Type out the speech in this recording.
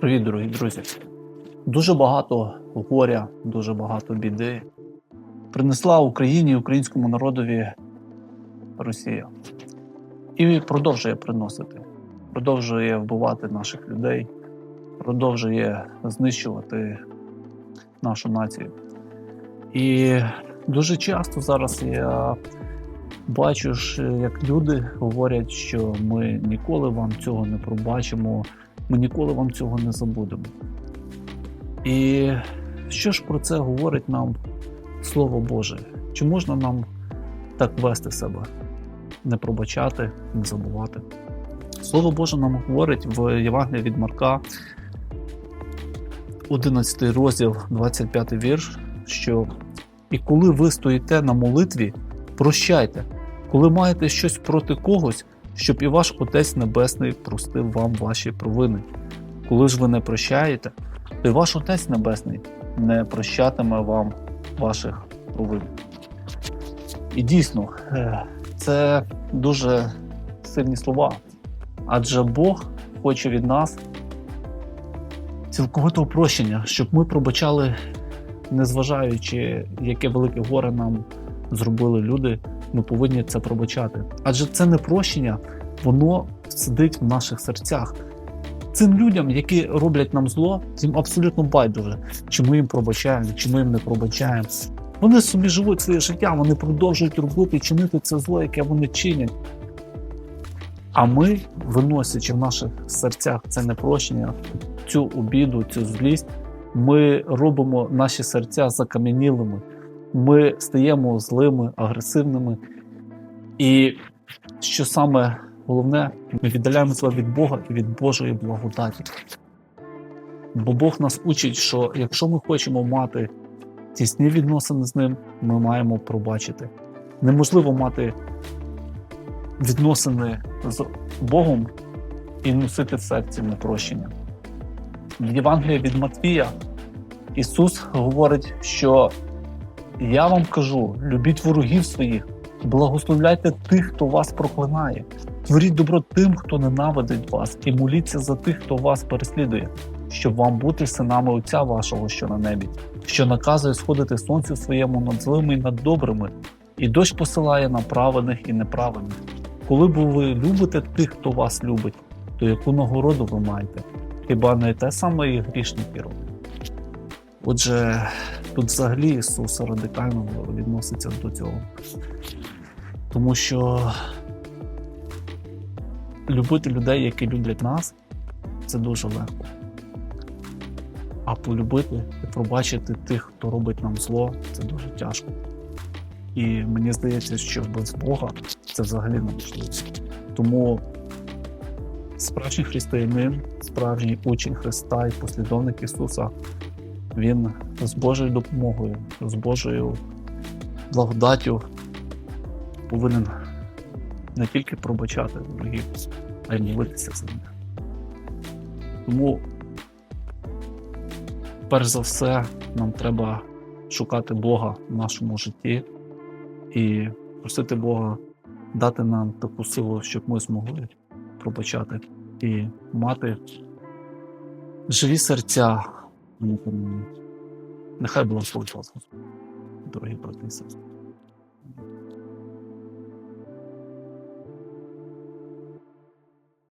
Привіт, дорогі друзі. Дуже багато горя, дуже багато біди принесла Україні і українському народові Росія. І продовжує приносити, продовжує вбивати наших людей, продовжує знищувати нашу націю. І дуже часто зараз я бачу, як люди говорять, що ми ніколи вам цього не пробачимо, ми ніколи вам цього не забудемо. І що ж про це говорить нам Слово Боже? Чи можна нам так вести себе? Не пробачати, не забувати? Слово Боже нам говорить в Євангелії від Марка, 11 розділ, 25 вірш, що і коли ви стоїте на молитві, прощайте, коли маєте щось проти когось, щоб і ваш Отець Небесний простив вам ваші провини. Коли ж ви не прощаєте, то й ваш Отець Небесний не прощатиме вам ваших провин. І дійсно, е, це дуже сильні слова. Адже Бог хоче від нас цілковитого прощення, щоб ми пробачали, незважаючи, яке велике горе нам зробили люди, ми повинні це пробачати. Адже це не прощення, воно сидить в наших серцях. Цим людям, які роблять нам зло, їм абсолютно байдуже, чи ми їм пробачаємо, чи ми їм не пробачаємо. Вони собі живуть своє життя, вони продовжують робити, чинити це зло, яке вони чинять. А ми, виносячи в наших серцях це непрощення, цю обіду, цю злість, ми робимо наші серця закам'янілими, ми стаємо злими, агресивними. І що саме головне, ми віддаляємо себе від Бога і від Божої благодаті. Бо Бог нас учить, що якщо ми хочемо мати тісні відносини з ним, ми маємо пробачити. Неможливо мати відносини з Богом і носити в серці непрощення. В Євангелії від Матвія Ісус говорить, що я вам кажу: любіть ворогів своїх, благословляйте тих, хто вас проклинає, творіть добро тим, хто ненавидить вас, і моліться за тих, хто вас переслідує, щоб вам бути синами Отця вашого, що на небі, що наказує сходити сонцю своєму над злими і над добрими, і дощ посилає на праведних і неправедних. Коли б ви любите тих, хто вас любить, то яку нагороду ви маєте? Хіба не те саме і грішники роблять? Отже, тут взагалі Ісус радикально відноситься до цього. Тому що любити людей, які люблять нас, це дуже легко. А полюбити і пробачити тих, хто робить нам зло, це дуже тяжко. І мені здається, що без Бога це взагалі неможливо. Тому справжній християнин, справжній учень Христа і послідовник Ісуса, він з Божою допомогою, з Божою благодаттю повинен не тільки пробачати ворогів, а й молитися за них. Тому, перш за все, нам треба шукати Бога в нашому житті і просити Бога дати нам таку силу, щоб ми змогли пробачати і мати живі серця. Нехай благословить вас, Господь, дорогі брати і сестри.